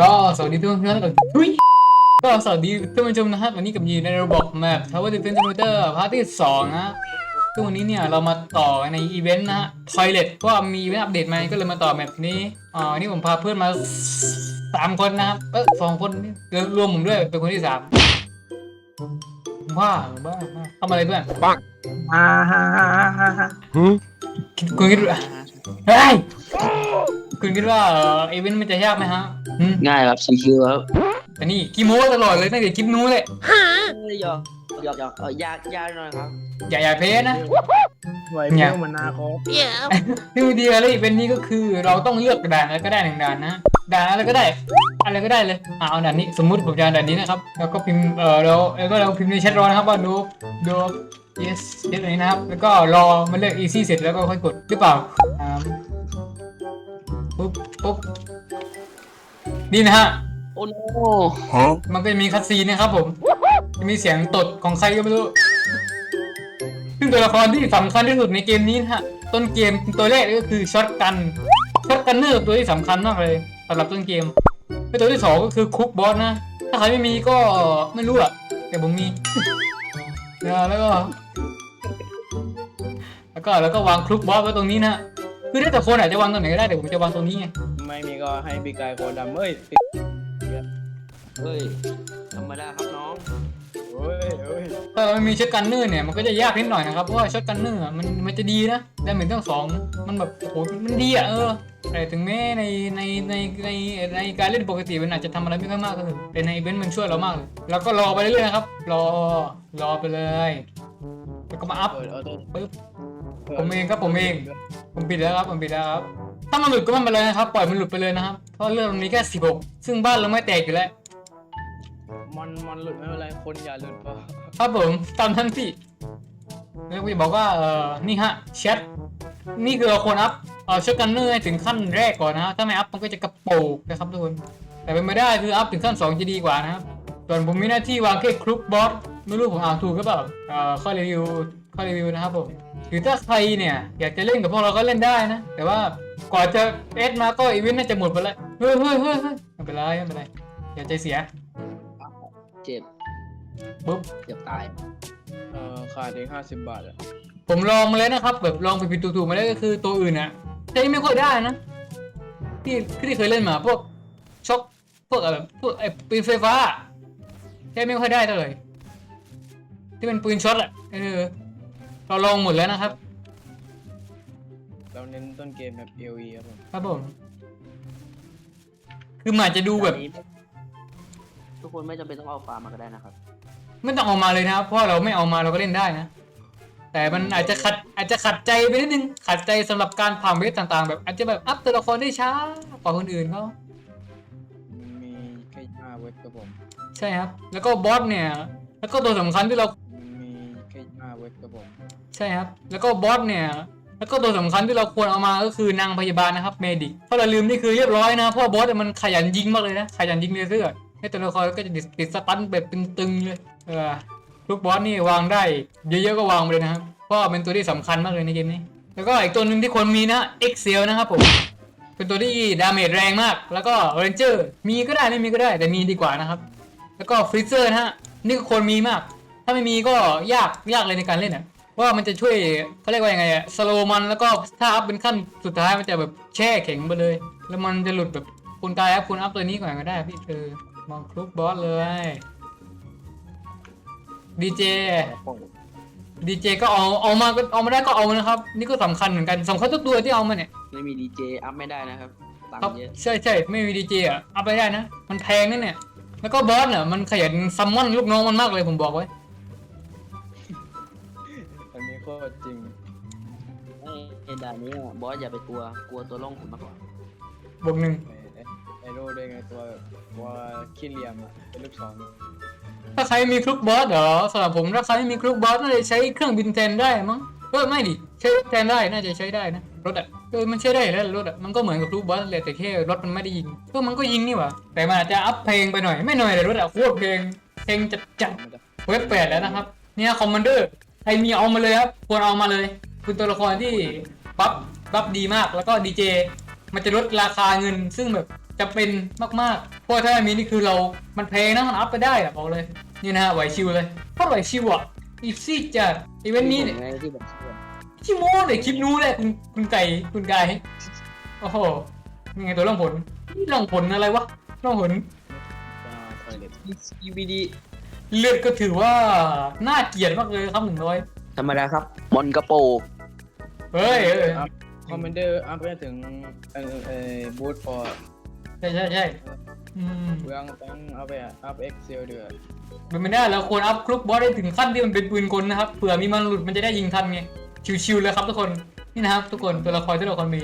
ก็สวัสดีทุกท่านก่อนทุยก็สวัสดีท่านผู้ชมนะครับวันนี้กับยีในระบบแมป Tower Defense Simulator พาร์ทที่สองนะซึ่งวันนี้เนี่ยเรามาต่อในอีเวนต์นะฮะ Toilet ก็มีอีเวนต์อัปเดตมาก็เลยมาต่อแมปนี้อ่าวันนี้ผมพาเพื่อนมาสามคนนะครับเออสองคนนี่รวมผมด้วยเป็นคนที่สามว้าบ้าบ้าเข้ามาเลยเพื่อนอ่าฮ่าฮ่าฮ่าฮ่าฮ่าคิดคุณคิดว่าเฮ้ยคุณคิดว่าเอ่ออีเวนต์มันจะยากไหมฮะ หืมง่ายครับชิวๆครับแต่นี่กิโมตลอดเลยตั้งแต่คลิปนู้นเลยหยอกหยอกหยอกเออยากยากหน่อยครับอย่าอย่าเพ้นะ ไหวเนี่เพื่ยอมันนาคตที่ดีอะไรเป็นนี้ก็คือเราต้องเลือกด่านอะไรก็ได้หนึ่งด่านนะด่านอะไรก็ได้อะไรก็ได้เลยอ่าเอาด่านนี้สมมุติผมจะเอาด่านนี้นะครับ แล้วก็พิมพ์เออเราแล้วก็เราพิมพ์ในแชทรอนะครับว่าดูดู yes yes อะไรนะครับ แล้วก็รอมันเลือก easy เสร็จแล้วก็ค่อยกดหรือเปล่าอ่าปุ๊บปุ๊บ นี่นะฮะ โอ้โนมันก็จะมีคัดซีนนะครับผม จะมีเสียงตดของใครก็ไม่รู้ ซึ่งตัวละครที่สำคัญที่สุดในเกมนี้นะฮะ ต้นเกมตัวแรกก็คือช็อตกัน ช็อตกันเนอร์ตัวที่สำคัญมากเลยสำหรับต้นเกมแล้วตัวที่สองก็คือคุกบอสนะ ถ้าใครไม่มีก็ไม่รู้อะแต่ผมมีแล้วก็แล้วก็แล้วก็วางคลุกบอสไว้ตรงนี้นะ คือถ้าแต่คนอาจจะวางตรงไหนก็ได้แต่ผมจะวางตรงนี้ไงไม่มี ก็ให้ปีกายโคดำเอ้ยเฮ้ยธรรมดาครับน้อง เฮ้ยเฮ้ยถ้ามันมีช็อตกันเนอร์เนี่ยมันก็จะยากนิดหน่อยนะครับเพราะว่าช็อตกันเนอร์อะมันมันจะดีนะได้เหมือนทั้งสองมันแบบโอ้โหมันดีอะเออแต่ถึงแม้ในในในในในการเล่นปกติมันอาจจะทำอะไรไม่ค่อยมากก็เถอะแต่ในอีเวนต์มันช่วยเรามากเลยแล้วก็รอไปเรื่อยๆนะครับ รอรอไปเลยแล้วก็มาอัพเปิดออโต้ปึ๊บผมเองครับผมเองผมปิดแล้วครับผมปิดแล้วครับ ถ้ามันหลุดก็ไม่เป็นไรนะครับ ปล่อยมันหลุดไปเลยนะครับ เพราะเรื่องนี้แค่สิบหกซึ่งบ้านเราไม่แตกอยู่แล้วมันมันหลุดไม่เป็นไรคนอย่าหลุดพอครับผมตามท่านพี่แล้วกูจะบอกว่าเออนี่ฮะแชทนี่คือเราควรอัพเออช็อตกันเนอร์ให้ถึงขั้นแรกก่อนนะฮะถ้าไม่อัพมันก็จะกระโปงนะครับทุกคน แต่เป็นไม่ได้คืออัพถึงขั้นสองจะดีกว่านะครับส่วนผมมีหน้าที่วางแค่คลุกบอสไม่รู้ผมอ่านถูกหรือเปล่าเอ่อข้อรีวิวข้อรีวิวนะครับผมหรือถ้าใครเนี่ยอยากจะเล่นกับพวกเราก็เล่นได้นะ แต่ว่า ก่อนจะเอสมาก็อีเวนต์น่าจะหมดไปแล้วเฮ้ยเฮ้ยเฮ้ยเฮ้ยไม่เป็นไรไม่เป็นไรอย่าใจเสียเจ็บปุ๊บเจ็บตายเออขาดเองห้าสิบบาทอะผมลองมาแล้วนะครับ แบบลองผิดๆถูกๆมาแล้วก็คือตัวอื่นอะใช้ไม่ค่อยได้นะ ที่ที่เคยเล่นมาพวกช็อคพวกอะไรพวกไอ้ปืนไฟฟ้าใช้ไม่ค่อยได้เท่าไหร่ที่เป็นปืนช็อตอะเออเราลองหมดแล้วนะครับ เราเน้นต้นเกมแบบเอลีครับผมครับผม คือมันอาจจะดูแบบอันนี้ทุกคนไม่จำเป็นต้องเอาฟาร์มมาก็ได้นะครับ ไม่ต้องเอามาเลยนะครับเพราะเราไม่เอามาเราก็เล่นได้นะ แต่มันอาจจะขัดอาจจะขัดใจไปนิดนึง ขัดใจสำหรับการผ่านเวทต่างๆ แบบอาจจะแบบอัพตัวละครได้ช้ากว่าคนอื่นเขามีแค่ห้าเว็บครับผม ใช่ครับ แล้วก็บอสเนี่ย แล้วก็ตัวสำคัญที่เรา มีแค่ห้าเว็บครับผม ใช่ครับ แล้วก็บอสเนี่ย แล้วก็ตัวสำคัญที่เราควรเอามาก็คือนางพยาบาลนะครับเมดิกเพราะเราลืมนี่คือเรียบร้อยนะเพราะบอสมันขยันยิงมากเลยนะขยันยิงเลเซอร์ให้ตัวละครก็จะติดสตันแบบตึงๆเลยเออลูกบอสนี่วางได้เยอะๆก็วางไปเลยนะครับเพราะเป็นตัวที่สำคัญมากเลยในเกมนี้ แล้วก็อีกตัวหนึ่งที่ควรมีนะเอ็กเซลนะครับผมเป็นตัวที่ดาเมจแรงมาก แล้วก็เรนเจอร์มีก็ได้ไม่มีก็ได้แต่มีดีกว่านะครับแล้วก็ฟรีเซอร์นะฮะนี่ก็ควรมีมาก ถ้าไม่มีก็ยากยากเลยในการเล่นอะเพราะ ว่ามันจะช่วยเขาเรียกว่ายังไงอะสโลมันแล้วก็ถ้าอัพเป็นขั้นสุดท้ายมันจะแบบแช่แข็งไปเลย แล้วมันจะหลุดแบบคุณกายอัพคุณอัพตัวนี้ก่อนก็ได้พี่เออมองคลุกบอสเลยดีเจดีเจก็เอาเอามาก็เอามาได้ก็เอานะครับ นี่ก็สำคัญเหมือนกันสำคัญทุกตัวที่เอามาเนี่ยไม่มีดีเจอัพไม่ได้นะครับตังครับค์เยอะใช่ใช่ไม่มีดีเจอะอัพไปได้นะ มันแพงนั่นเนี่ยแล้วก็บอสเนี่ยมันขยันซัมมอนลูกน้องมันมากเลยผมบอกไว้ อันนี้โคตรจริงไอ้ไอ้ด่านนี้อะบอสอย่าไปกลัว กลัวตัวล่องขุนมากกว่า บวกหนึ่งไอ้ไอ้ไอ้โร่ได้ไงตัวตัวขี้เหลี่ยมอะเป็นลูกศรอะถ้าใครมีคลุกบอสเหรอสำหรับผมถ้าใครไม่มีคลุกบอสน่าจะใช้เครื่องบินแทนได้มั้งเออไม่ดิใช้แทนได้น่าจะใช้ได้นะรถอะเออมันใช้ได้อยู่แล้วรถอะมันก็เหมือนกับคลุกบอสเลยแต่แค่รถมันไม่ได้ยิงก็มันก็ยิงนี่หว่าแต่มันอาจจะอัพเพลงไปหน่อยไม่หน่อยแต่รถอะโคตรเพลงเพลงจัดจัดมันจะเว็บแปดแล้วนะครับ เนี่ยคอมมานเดอร์ใค รมีเอามาเลยครับควรเอามาเลยคือตัวละครที่บัฟบัฟดีมากแล้วก็ดีเจมันจะลดราคาเงิน ซึ่งแบบจะเป็นมากๆ เพราะว่าถ้าไม่มีนี่คือเรา มันแพงนะมันอัพไปได้อะบอกเลย นี่นะฮะไหวชิวเลยเพราะไหวชิวอะอีซี่จัดอีเวนต์นี้เนี่ยไงที่แบบเชื่อชิโม่เลยคลิปนู้นเลยคุณคุณไก่คุณไก่โอ้โหนี่ไงตัวร่องผลนี่ร่องผลอะไรวะร่องผลอ่าไฟเล็ต CBD เลือดก็ถือว่าน่าเกลียดมากเลยครับหนึ่งร้อยธรรมดาครับมอนกระโปงเฮ้ยเฮ้ยคอมเมนเดอร์อัพไปถึงเออเออบูทพอใช่ใช่ใช่อืมเบื้องตั้งอัพไปอัพเอ็กเซลเดือดเป็นไม่ได้แล้วควรอัพคลุกบอสได้ถึงขั้นที่มันเป็นปืนกลนะครับเผื่อมีมันหลุดมันจะได้ยิงทันไงชิวๆเลยครับทุกคนนี่นะครับ ทุกคนตัวละครที่เราคนมี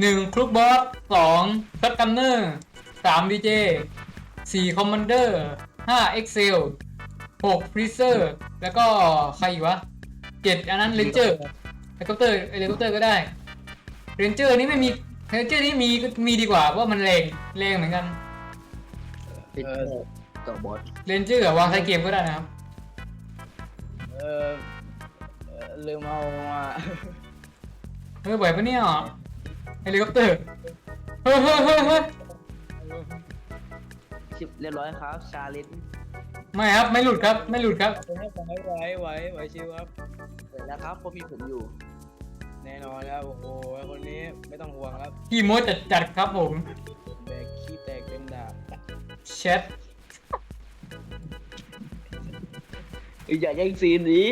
หนึ่งคลุกบอสสองซัดกันเนอร์สามดีเจสี่คอมมานเดอร์ห้าเอ็กเซล หกฟรีเซอร์แล้วก็ใครอีกวะเจ็ดอันนั้นเลนเจอร์เฮลิคอปเตอร์เฮลิคอปเตอร์ก็ได้เรนเจอร์นี่ไม่มีเรนเจอร์นี่มีก็มีดีกว่าเพราะว่ามันแรงแรงเหมือนกันเป็นต่อบอสเรนเจอร์วางท้ายเกมก็ได้นะครับเออเอ่อลืมเอามาเฮ้ยไหวปะเนี่ยเฮลิคอปเตอร์เฮ้ยเฮ้ยเฮ้ยเฮ้ยชิปเรียบร้อยครับชาเลน ไม่ครับไม่หลุดครับไม่หลุดครับไหวไหวไหวไหวชิวครับ เสร็จแล้วครับเพราะมีผมอยู่แน่นอนแล้วโอ้โหคนนี้ไม่ต้องห่วงครับขี่โมจัดจัดๆครับผมแบกขี้แตกเต็มดาบแชทอย่าแย่งซีนนี้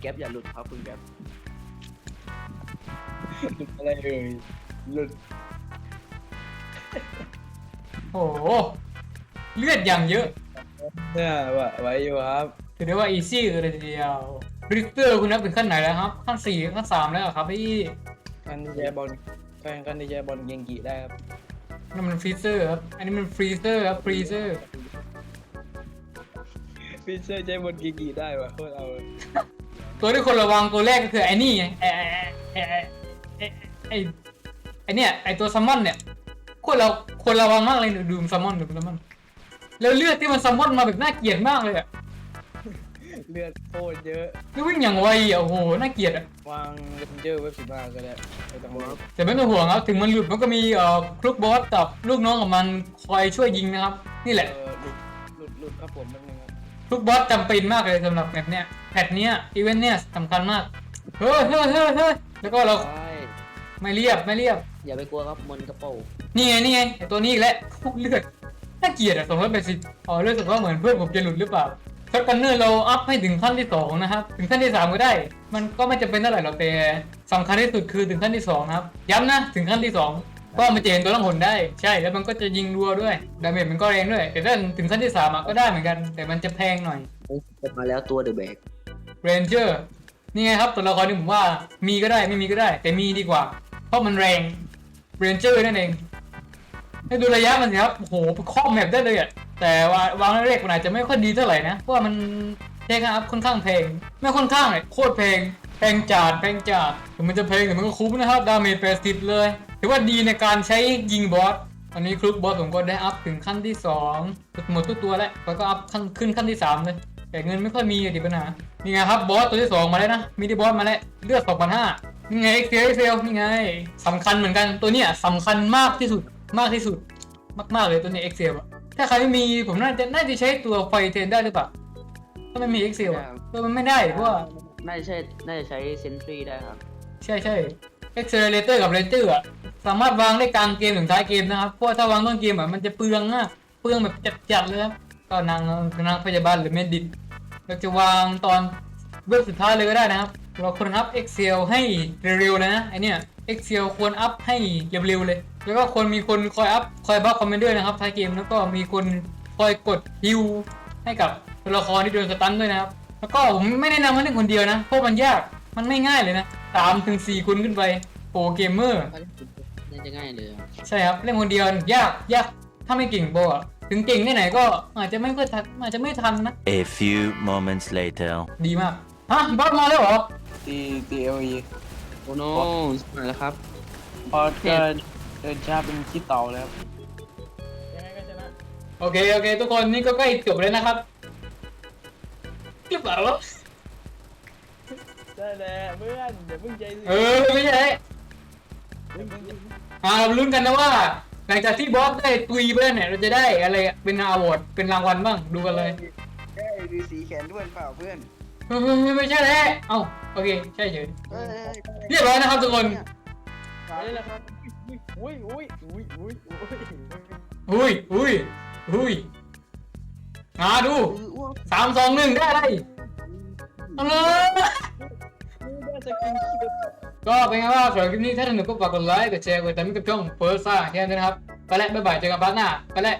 แก๊ปอย่าหลุดครับคุณแก๊ปอะไรเอ่ยหลุดโอ้โหเลือดอย่างเยอะเนี่ยไหวไหวอยู่ครับถือได้ว่าอีซี่เลยทีเดียวริกเตอร์คุณนับถึงขั้นไหนแล้วครับ ขั้นสี่ขั้นสามแล้วเหรอครับพี่กันที่แย่บอลกันกันที่แย่บอลเกงกีได้ครับนั่นมันฟรีเซอร์ครับ อันนี้มันฟรีเซอร์ครับฟรีเซอร์ฟิชเชอร์ใช้บอลเกงกีได้วะโคตรเอาเลย ตัวที่คนระวังตัวแรกก็คือไอ้นี่ไงไอ้ไอ้ไอ้ไอ้ไอ้ไอ้เนี่ยไอ้ตัวซัมมอนเนี่ยคนเราคนระวังมากเลยดูมซัมมอนดูซัมมอนแล้วเลือดที่มันซัมมอนมาแบบน่าเกลียดมากเลยอะเลือดโคตรเยอะ แล้ววิ่งอย่างไวอะโอ้โหน่าเกลียดอะวางเลนเจอร์เว็บสิบห้าก็ได้ไม่ต้องห่วงแต่ไม่ต้องห่วงครับถึงมันหลุดมันก็มีเอ่อคลุกบอสกับลูกน้องของมันคอยช่วยยิงนะครับ นี่แหละ เออหลุดหลุดหลุดครับผมแป๊บนึง ครับคลุกบอสจำเป็นมากเลยสำหรับแมปเนี้ยแพทเนี้ยอีเวนต์เนี้ยสำคัญมาก เฮ้ยเฮ้ยเฮ้ยเฮ้ยแล้วก็เราใช่ไม่เรียบไม่เรียบ อย่าไปกลัวครับมอนกระโปงนี่ไงนี่ไงไอตัวนี้อีกแล้วเลือดน่าเกลียดอะสองร้อยแปดสิบอ๋อเลือดสึกว่าเหมือนเพื่อนผมจะหลุดหรือเปล่าช็อตกันเนอร์เราอัพให้ถึงขั้นที่สองนะครับ ถึงขั้นที่สามก็ได้ มันก็ไม่จำเป็นเท่าไหร่หรอกแต่สำคัญที่สุดคือถึงขั้นที่สองนะครับ ย้ำนะถึงขั้นที่สอง เพราะมันจะเห็นตัวล่องหนได้ใช่แล้วมันก็จะยิงรัวด้วยดาเมจมันก็แรงด้วย แต่ถ้าถึงขั้นที่สามอะก็ได้เหมือนกัน แต่มันจะแพงหน่อยจะมาแล้วตัวเดอะแบกเรนเจอร์นี่ไงครับตัวละครนี่ผมว่ามีก็ได้ไม่มีก็ได้ แต่มีดีกว่า เพราะมันแรงเรนเจอร์นั่นเองให้ดูระยะมันสิครับโอ้โหไปครอบแมปได้เลยอะแต่ว่าวางแรกๆมันอาจจะไม่ค่อยดีเท่าไหร่นะเพราะว่ามันแพงครับค่อนข้างแพงไม่ค่อนข้างเลยโคตรแพงแพงจัดแพงจัดถึงมันจะแพงแต่มันก็คุ้มนะครับดาเมจ80เลย ถือว่าดีในการใช้ยิงบอสอันนี้คลุกบอสผมก็ได้อัพถึงขั้นที่สองหมดทุกตัวแล้วแล้วก็อัพขั้นขึ้นขั้นที่สามเลยแต่เงินไม่ค่อยมีอะดิปัญหานี่ไงครับบอสตัวที่สองมาแล้วนะมินิบอสมาแล้วเลือดสองพันห้านี่ไงเอ็กเซลเอ็กเซลนี่ไงสำคัญเหมือนกันตัวเนี้ยสำคัญมากที่สุดมากที่สุด มากๆเลยตัวเนี้เอ็กเซลอะถ้าใครไม่มีผมน่าจะน่าจะใช้ตัวไฟเทรนได้หรือเปล่าถ้าไม่มีเอ็กเซลอะเออมันไม่ได้เพราะว่าน่าจะใช่น่าจะใช้เซนทรีได้ครับ ใช่ใช่เอ็กเซลเลเตอร์กับเรนเจอร์อะสามารถวางได้กลางเกมถึงท้ายเกมนะครับ เพราะถ้าวางต้นเกมอะมันจะเปลืองมากเปลืองแบบจัดๆเลยครับ ก็นางนางพยาบาลหรือเมดิตเราจะวางตอนเว็บสุดท้ายเลยก็ได้นะครับ เราควรอัพ Excel ให้เร็วๆนะไอเนี้ย Excel ควรอัพให้เร็วๆเลย แล้วก็ควรมีคนคอยอัพคอยบัฟคอมเมนต์ด้วยนะครับท้ายเกม แล้วก็มีคนคอยกดฮิวให้กับตัวละครที่โดนสตันด้วยนะครับ แล้วก็ผมไม่แนะนำให้เล่นคนเดียวนะ เพราะมันยาก มันไม่ง่ายเลยนะ สามถึงสี่คนขึ้นไปโปรเกมเมอร์ น่าจะง่ายเลยอะใช่ครับเล่นคนเดียวยากยากถ้าไม่เก่งโบอะถึงเก่งที่ไหนก็อาจจะไม่ค่อยทันอาจจะไม่ทันนะ A few moments later. ดีมากฮะบัฟมาแล้วเหรอ ตีตีเอลีโอ้โนมาแล้วครับ พอเดินเดินช้าเป็นขี้เต่าเลยครับยังไงก็ชนะโอเค โอเค ทุกคนนี่ก็ใกล้จบเลยนะครับหรือเปล่าวะ ได้แหละเพื่อนเดี๋ยวเพิ่งใจสิเออไม่ใช่เดี๋ยวเพิ่งใจอ่าเราลุ้นกันนะว่า หลังจากที่บอสได้ตุยไปแล้วเนี่ยเราจะได้อะไรเป็นอาวอร์ดเป็นรางวัลบ้างดูกันเลยได้ฤาษีแขนด้วนเปล่าเพื่อนเฮ้ยไม่ใช่แล้วเอ้าโอเคใช่เฉยเอ้ยเรียบร้อยนะครับทุกคนไปแล้วครับอุ้ยอุ้ยอุ้ยอุ้ยอุ้ยอุ้ยอุ้ยอุ้ยมาดูอืออ้วกสามสองหนึ่งได้อะไรเอาเลย กินคิดก็เป็นไงบ้างสำหรับคลิปนี้ถ้าสนุกก็ฝากกดไลค์กดแชร์กดติดตามกับช่องเฟิร์สซ่าแค่นั้นะครับ ไปแล้วบ๊ายบายเจอกันพานหน้าไปแล้ว